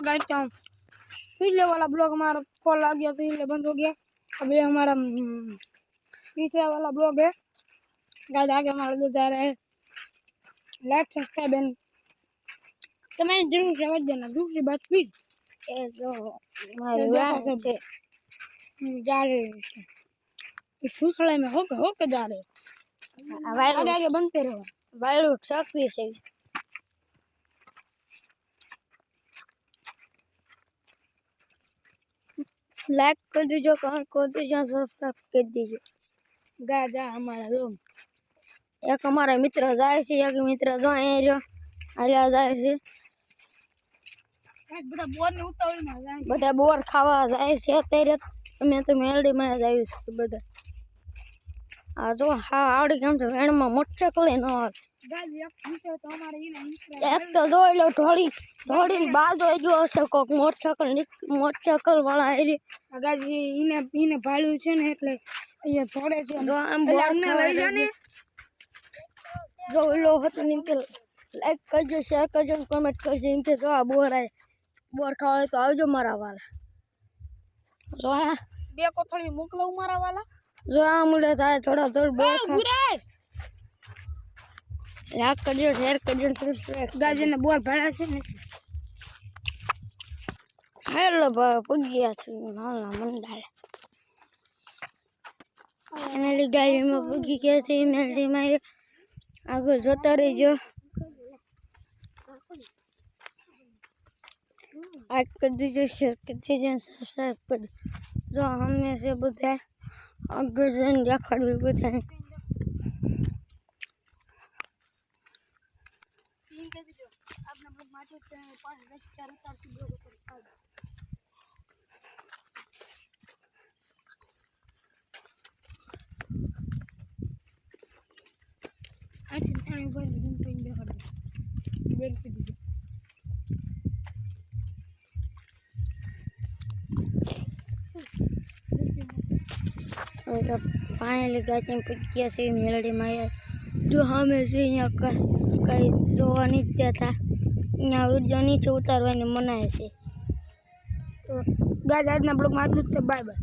तो गाइस क्या पिछले वाला ब्लॉग हमारा कॉल आ गया तो इसलिए बंद हो गया अब ये हमारा तीसरा वाला ब्लॉग है गाइस आगे हमारा दूर जा रहा है लाइक सब्सक्राइब एंड कमेंट जरूर से कर देना दूसरी बात भी ये जो हमारे से जा रहे हैं इस दूसरे में होकर होकर जा रहे हैं आगे आगे बनते रहो वायरल शौक भी है લાઈક કરી દીજો કમેન્ટ કરી દીજો સબસ્ક્રાઈબ કરી દીજો गा जा हमारा रूम એક અમારા મિત્ર જાય છે એક મિત્ર જો અહીંયા રહ્યો હાલ્યા જાય છે બધા બોર ને ઉતાવળી માં જાય બધા બોર ખાવા જાય છે અત્યારે અમે તો મેલડીમાં જ આવ્યું છે બધા આ જો હા આવડી કેમ છે વેણમાં મોટરસાઇકલ ન આવે. એક તો જોઈ લો ઢોળી ઢોળીને બાજ હોય ગયો હશે કોક મોટરસાઇકલ મોટરસાઇકલ વાળા એ ગાજી એને એને ભાડ્યું છે ને એટલે એ ઢોળે છે જો આમ બોલને લઈ જા ને જો ઓલો હતો ને એમ કે લાઈક કરજો શેર કરજો કમેન્ટ કરજો એમ કે જો આ બોર આવે બોર ખાવા તો આવજો મારા વાલા. જો બે કોથળી મોકલાવું મારા વાલા. જો આ મુડે થાય થોડા થોડ ગુરાય લાઈક કરજો શેર કરજો સબસ્ક્રાઇબ એને બોર છે ને. હેલો પગ્યા છે. હાલના મંડાળ. ફાઇનલી ગાડીમાં પૂગી ગયા છે મેલડીમાં આગળ જોતા રહીજો. લાઈક કરી દીજો શેર કરી દીજો સબસ્ક્રાઈબ કરી જો અમે છે બધા આગળ જઈને દેખાડવી બધા ટીમ કહી દીજો બેન બ્લોગ માટે એટલે ફાઇનલી ગાચીને પૂછ્યા છે મેલડીમાં જો અમે છે, અહીંયા કંઈ જોવાની જોવા હતા અહીંયા ઊર્જા નીચે ઉતારવાની મનાય છે. ગાય આજના બ્લોગમાં આટલું જ છે બાય બાય